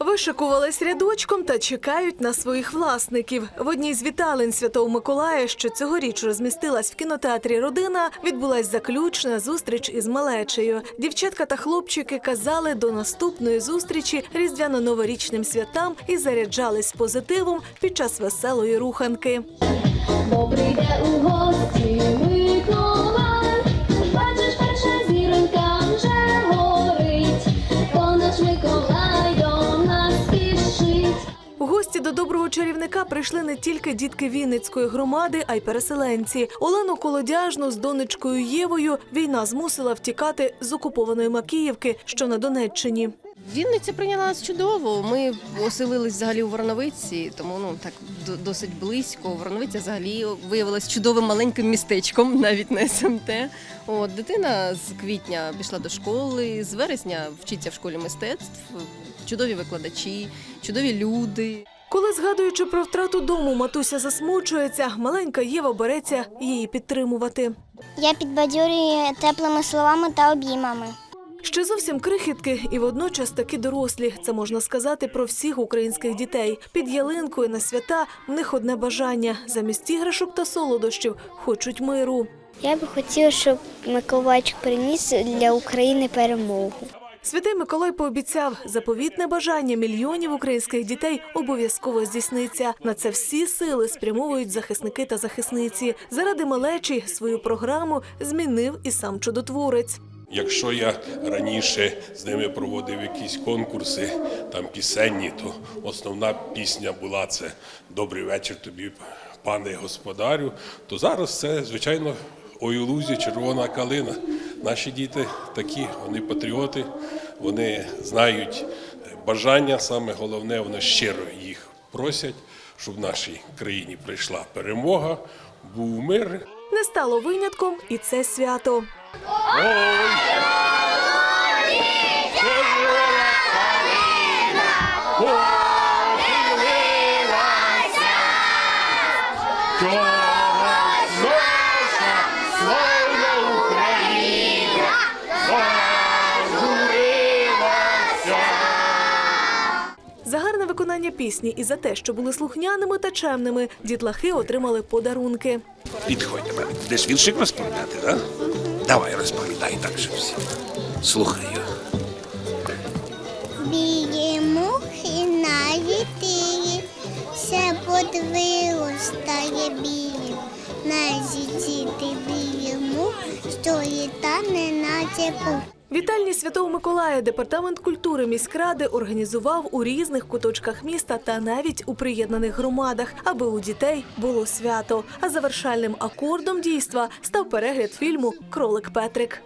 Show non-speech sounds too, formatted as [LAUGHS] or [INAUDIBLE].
Вишикувались рядочком та чекають на своїх власників. В одній з віталень Святого Миколая, що цьогоріч розмістилась в кінотеатрі Родина, відбулась заключна зустріч із малечею. Дівчатка та хлопчики казали до наступної зустрічі різдвяно-новорічним святам і заряджались позитивом під час веселої руханки. Бо прийде у доброго чарівника прийшли не тільки дітки Вінницької громади, а й переселенці. Олену Колодяжну з донечкою Євою війна змусила втікати з окупованої Макіївки, що на Донеччині. Вінниця прийняла нас чудово. Ми оселились взагалі у Вороновиці, тому ну так до- досить близько. Вороновиця взагалі виявилась чудовим маленьким містечком, [LAUGHS] навіть на СМТ. От дитина з квітня пішла до школи, з вересня вчиться в школі мистецтв. Чудові викладачі, чудові люди. Коли згадуючи про втрату дому, матуся засмучується, маленька Єва береться її підтримувати. Я підбадьорюю теплими словами та обіймами. Ще зовсім крихітки і водночас таки дорослі. Це можна сказати про всіх українських дітей. Під ялинкою на свята в них одне бажання замість іграшок та солодощів хочуть миру. Я би хотіла, щоб Миколайчик приніс для України перемогу. Святий Миколай пообіцяв, заповітне бажання мільйонів українських дітей обов'язково здійсниться. На це всі сили спрямовують захисники та захисниці. Заради малечі свою програму змінив і сам чудотворець. Якщо я раніше з ними проводив якісь конкурси, там пісенні, то основна пісня була це Добрий вечір тобі, пане господарю. То зараз це, звичайно, ой лузі, червона калина. Наші діти такі, вони патріоти, вони знають бажання. Саме головне, вони щиро їх просять, щоб в нашій країні прийшла перемога, був мир. Не стало винятком і це свято. За виконання пісні і за те, що були слухняними та чемними, дітлахи отримали подарунки. Підходь мене. Будеш віршик розповідати, так? Давай розповідай так же всі. Слухаю. Білі мухи на вітрі, все подвило стає білим. На зіціти білі мух, що літа не наче пух. Вітальні Святого Миколая департамент культури міськради організував у різних куточках міста та навіть у приєднаних громадах, аби у дітей було свято. А завершальним акордом дійства став перегляд фільму Кролик Петрик.